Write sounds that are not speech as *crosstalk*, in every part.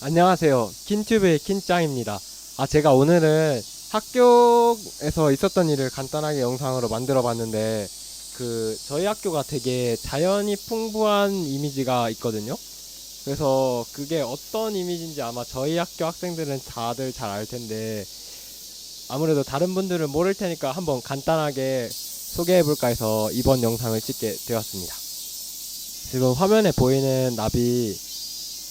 안녕하세요. 킨튜브의 킨짱입니다. 아, 제가 오늘은 학교에서 있었던 일을 간단하게 영상으로 만들어 봤는데, 그, 저희 학교가 되게 자연이 풍부한 이미지가 있거든요. 그래서 그게 어떤 이미지인지 아마 저희 학교 학생들은 다들 잘 알 텐데, 아무래도 다른 분들은 모를 테니까 한번 간단하게 소개해 볼까 해서 이번 영상을 찍게 되었습니다. 지금 화면에 보이는 나비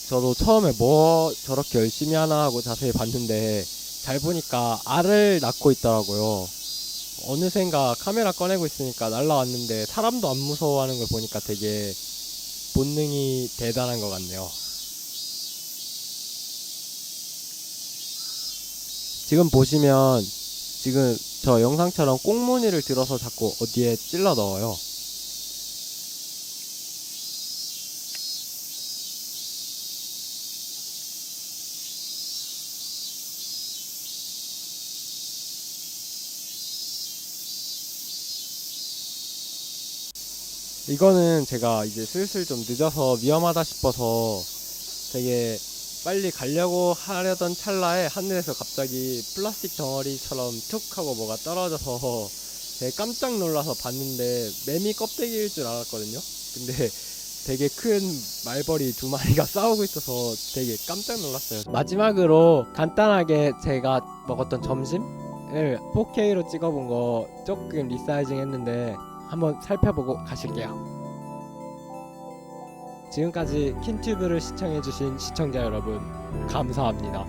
저도 처음에 뭐 저렇게 열심히 하나 하고 자세히 봤는데 잘 보니까 알을 낳고 있더라고요. 어느샌가 카메라 꺼내고 있으니까 날라왔는데 사람도 안 무서워하는 걸 보니까 되게 본능이 대단한 것 같네요. 지금 보시면 지금 저 영상처럼 꽁무니를 들어서 자꾸 어디에 찔러 넣어요. 이거는 제가 이제 슬슬 좀 늦어서 위험하다 싶어서 되게 빨리 가려고 하려던 찰나에 하늘에서 갑자기 플라스틱 덩어리처럼 툭 하고 뭐가 떨어져서 되게 깜짝 놀라서 봤는데 매미 껍데기일 줄 알았거든요. 근데 되게 큰 말벌이 두 마리가 *laughs* 싸우고 있어서 되게 깜짝 놀랐어요. 마지막으로 간단하게 제가 먹었던 점심을 4K로 찍어본 거 조금 리사이징 했는데 한번 살펴보고 가실게요. 지금까지 킨튜브를 시청해주신 시청자 여러분, 감사합니다.